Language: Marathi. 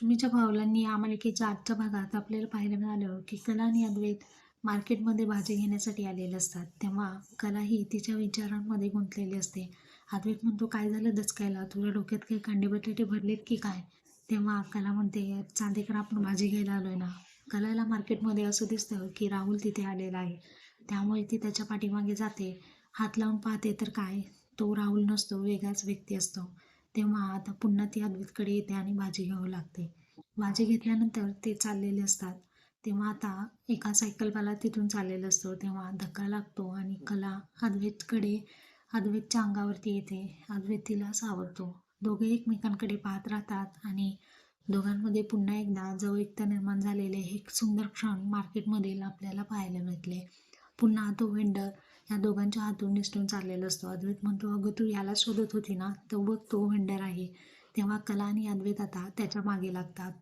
लक्ष्मीच्या भावलांनी या मालिकेच्या आजच्या भागात आपल्याला पाहायला मिळालं की कला आणि अद्वैत मार्केटमध्ये भाजी घेण्यासाठी आलेले असतात. तेव्हा कला ही तिच्या विचारांमध्ये गुंतलेली असते. अद्वैत म्हणतो काय झालं दचकायला? तुला डोक्यात काही कांडे बटाटे भरलेत की काय? तेव्हा कला म्हणते चांदेकर आपण भाजी घ्यायला आलोय ना? कलाला मार्केटमध्ये असं दिसतं की राहुल तिथे आलेला आहे. त्यामुळे ती त्याच्या पाठीमागे जाते. हात लावून पाहते तर काय? तो राहुल नसतो वेगळाच व्यक्ती असतो. तेव्हा आता पुन्हा ती अद्वैतकडे येते आणि भाजी घ्यावं लागते. भाजी घेतल्यानंतर ते चाललेले असतात. तेव्हा आता एका सायकलवाला तिथून चाललेला असतो. तेव्हा धक्का लागतो आणि कला अद्वैतकडे अद्वैतच्या अंगावरती येते. अद्वैत तिला सावरतो. दोघे एकमेकांकडे पाहत राहतात आणि दोघांमध्ये पुन्हा एकदा जवळीकता निर्माण झालेले हे एक सुंदर क्षण मार्केटमधील आपल्याला पाहायला मिळतले पुन्हा तो वेंडर ह्या दोघांच्या हातून निसटून चाललेला असतो. अद्वैत म्हणतो अगं तू याला शोधत होती ना तर बघ तो भंडार आहे. तेव्हा कला आणि अद्वैत आता त्याच्यामागे लागतात.